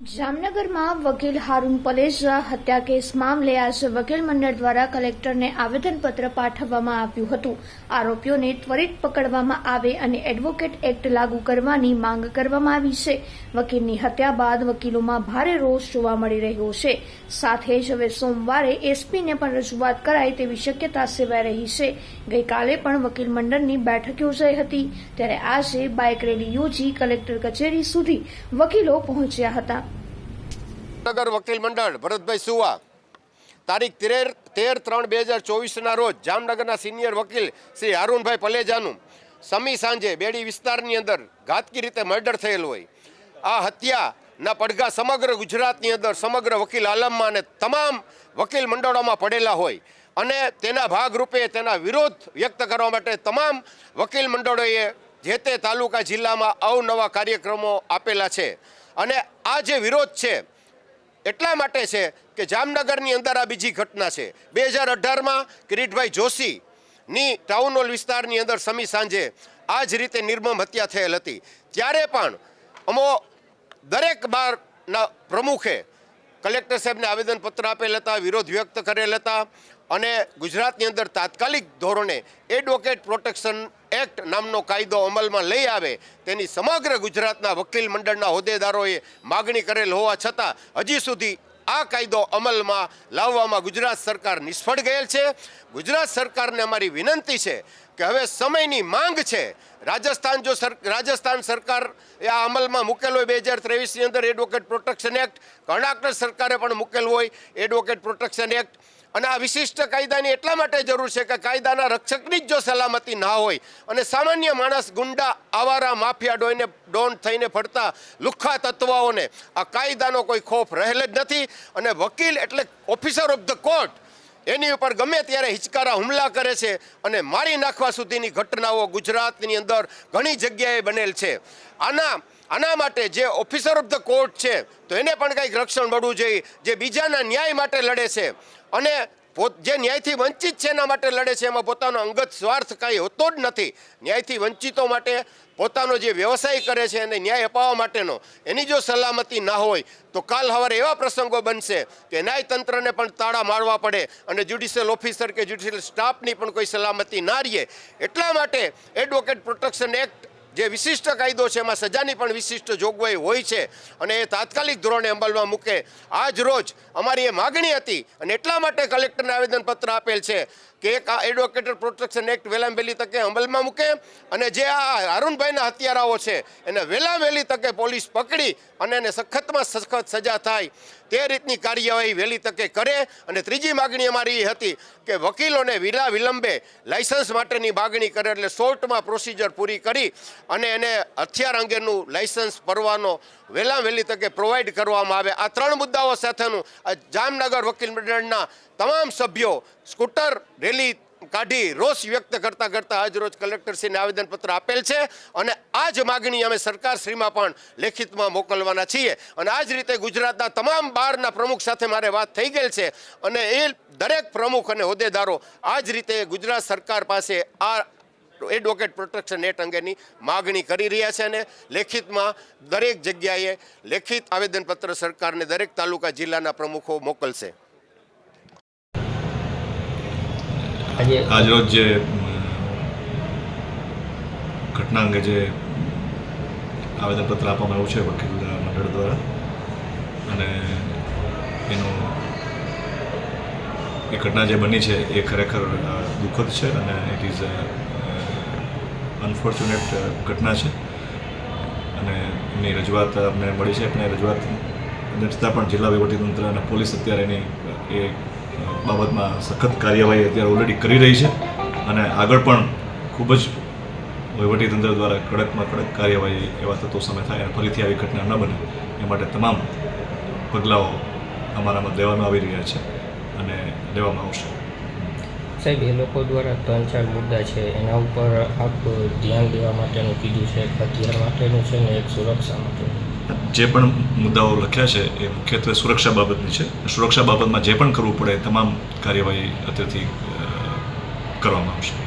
જામનગરમાં વકીલ હારૂન પલેજા હત્યા કેસ મામલે આજે વકીલ મંડળ દ્વારા કલેક્ટરને આવેદનપત્ર પાઠવવામાં આવ્યું હતું. આરોપીઓને ત્વરિત પકડવામાં આવે અને એડવોકેટ એક્ટ લાગુ કરવાની માંગ કરવામાં આવી છે. વકીલની હત્યા બાદ વકીલોમાં ભારે રોષ જોવા મળી રહ્યો છે. સાથે જ હવે સોમવારે એસપીને પણ રજૂઆત કરાય તેવી શક્યતા સેવાઈ રહી છે. ગઈકાલે પણ વકીલ મંડળની બેઠક યોજાઈ હતી. ત્યારે આજે બાઇક રેલી યોજી કલેક્ટર કચેરી સુધી વકીલો પહોંચ્યા હતા. નગર વકીલ મંડળ, ભરતભાઈ સુવા. તારીખ તેર તેર ત્રણ બે હજાર ચોવીસના રોજ જામનગરના સિનિયર વકીલ શ્રી હારૂનભાઈ પલેજાનું સમી સાંજે બેડી વિસ્તારની અંદર ઘાતકી રીતે મર્ડર થયેલ હોય. આ હત્યાના પડઘા સમગ્ર ગુજરાતની અંદર સમગ્ર વકીલ આલમમાં અને તમામ વકીલ મંડળોમાં પડેલા હોય અને તેના ભાગરૂપે તેના વિરોધ વ્યક્ત કરવા માટે તમામ વકીલ મંડળોએ જે તે તાલુકા જિલ્લામાં અવનવા કાર્યક્રમો આપેલા છે. અને આ જે વિરોધ છે એટલા માટે છે કે જામનગરની અંદર આ બીજી ઘટના છે. બે હજાર અઢારમાં કિરીટભાઈ જોશીની ટાઉન હોલ વિસ્તારની અંદર સમી સાંજે આ જ રીતે નિર્મમ હત્યા થયેલ હતી. ત્યારે પણ અમો દરેક બારના પ્રમુખે કલેક્ટર સાહેબને આવેદનપત્ર આપેલ હતા, વિરોધ વ્યક્ત કરેલ હતા અને ગુજરાતની અંદર તાત્કાલિક ધોરણે એડવોકેટ પ્રોટેક્શન એક્ટ નામનો કાયદો અમલમાં લઈ આવે, તેની સમગ્ર ગુજરાતના વકીલ મંડળના હોદ્દેદારોએ માગણી કરેલ હોવા છતાં, હજી સુધી આ કાયદો અમલમાં લાવવામાં ગુજરાત સરકાર નિષ્ફળ ગયેલ છે. ગુજરાત સરકારને અમારી વિનંતી છે કે હવે સમયની માંગ છે. રાજસ્થાન જો રાજસ્થાન સરકાર એ આ અમલમાં મૂકેલો હોય, બે હજાર ત્રેવીસની અંદર એડવોકેટ પ્રોટેક્શન એક્ટ કર્ણાટક સરકારે પણ મૂકેલ હોય એડવોકેટ પ્રોટેક્શન એક્ટ અને આ વિશિષ્ટ કાયદાની એટલા માટે જરૂર છે કે કાયદાના રક્ષકની જ જો સલામતી ના હોય અને સામાન્ય માણસ ગુંડા, આવારા, માફિયા ડોઈને ડોન થઈને ફરતા લુખ્ખા તત્વાઓને આ કાયદાનો કોઈ ખોફ રહેલ જ નથી અને વકીલ એટલે ઓફિસર ઓફ ધ કોર્ટ એની ઉપર ગમે ત્યારે હિચકારા હુમલા કરે છે અને મારી નાખવા સુધીની ઘટનાઓ ગુજરાતની અંદર ઘણી જગ્યાએ બનેલ છે. આના આના માટે જે ઓફિસર ઓફ ધ કોર્ટ છે, તો એને પણ કંઈક રક્ષણ મળવું જોઈએ, જે બીજાના ન્યાય માટે લડે છે. અને પોત, જે ન્યાયથી વંચિત છે એના માટે લડે છે, એમાં પોતાનો અંગત સ્વાર્થ કાંઈ હોતો જ નથી. ન્યાયથી વંચિતો માટે પોતાનો જે વ્યવસાય કરે છે એને ન્યાય અપાવવા માટેનો, એની જો સલામતી ના હોય, તો કાલ હવારે એવા પ્રસંગો બનશે કે ન્યાયતંત્રને પણ તાળા મારવા પડે અને જ્યુડિશિયલ ઓફિસર કે જ્યુડિશિયલ સ્ટાફની પણ કોઈ સલામતી ના રહીએ એટલા માટે એડવોકેટ પ્રોટેક્શન એક્ટ જે વિશિષ્ટ કાયદો છે, એમાં સજાની પણ વિશિષ્ટ જોગવાઈ હોય છે અને એ તાત્કાલિક ધોરણે અમલમાં મૂકે. આજ રોજ અમારી એ માગણી હતી અને એટલા માટે કલેક્ટરને આવેદનપત્ર આપેલ છે. કે એક આ એડવોકેટ પ્રોટેક્શન એક્ટ વહેલામ વહેલી તકે અમલમાં મૂકે અને જે આ અરુણભાઈના હત્યારાઓ છે, એને વહેલામ વહેલી તકે પોલીસ પકડી અને એને સખતમાં સખત સજા થાય તે રીતની કાર્યવાહી વહેલી તકે કરે. અને ત્રીજી માગણી અમારી એ હતી કે વકીલોને વિલા વિલંબે લાયસન્સ માટેની માગણી કરે એટલે શોર્ટમાં પ્રોસિજર પૂરી કરી અને એને હથિયાર અંગેનું લાયસન્સ પરવાનો વહેલા વહેલી તકે પ્રોવાઈડ કરવામાં આવે. આ ત્રણ મુદ્દાઓ સાથેનું જામનગર વકીલ મંડળના તમામ સભ્યો સ્કૂટર, રેલી કાઢી રોષ વ્યક્ત કરતા કરતા આજ રોજ કલેક્ટરશ્રીને આવેદનપત્ર આપેલ છે અને આ જ માગણી અમે સરકારશ્રીમાં પણ લેખિતમાં મોકલવાના છીએ. અને આ જ રીતે ગુજરાતના તમામ બારના પ્રમુખ સાથે મારે વાત થઈ ગયેલ છે અને એ દરેક પ્રમુખ અને હોદ્દેદારો આ જ રીતે ગુજરાત સરકાર પાસે આ એડવોકેટ પ્રોટેક્શન એક્ટ અંગેની માગણી કરી રહ્યા છે અને લેખિતમાં દરેક જગ્યાએ લેખિત આવેદનપત્ર સરકારને દરેક તાલુકા જિલ્લાના પ્રમુખો મોકલશે આજે આજરોજ જે ઘટના અંગે જે આવેદનપત્ર આપવામાં આવ્યું છે વકીલ મંડળ દ્વારા. અને એનું એ ઘટના જે બની છે એ ખરેખર દુઃખદ છે અને ઇટ ઇઝ અનફોર્ચ્યુનેટ ઘટના છે. અને એમની રજૂઆત અમને મળી છે. અને રજૂઆત છતાં પણ જિલ્લા વહીવટીતંત્ર અને પોલીસ અત્યારે એની એ બાબતમાં સખત કાર્યવાહી અત્યારે ઓલરેડી કરી રહી છે અને આગળ પણ ખૂબ જ વહીવટીતંત્ર દ્વારા કડકમાં કડક કાર્યવાહી એવા તત્વો સામે થાય અને ફરીથી આવી ઘટના ન બને એ માટે તમામ પગલાઓ અમારામાં લેવામાં આવી રહ્યા છે અને લેવામાં આવશે. સાહેબ, એ લોકો દ્વારા ત્રણ ચાર મુદ્દા છે. એના ઉપર આપ ધ્યાન દેવા માટેનું કીધું છે, એક હથિયાર માટેનું છે ને એક સુરક્ષા માટેનું. જે પણ મુદ્દાઓ લખ્યા છે એ મુખ્યત્વે સુરક્ષા બાબતની છે. સુરક્ષા બાબતમાં જે પણ કરવું પડે તમામ કાર્યવાહી અત્યારથી કરવામાં આવશે.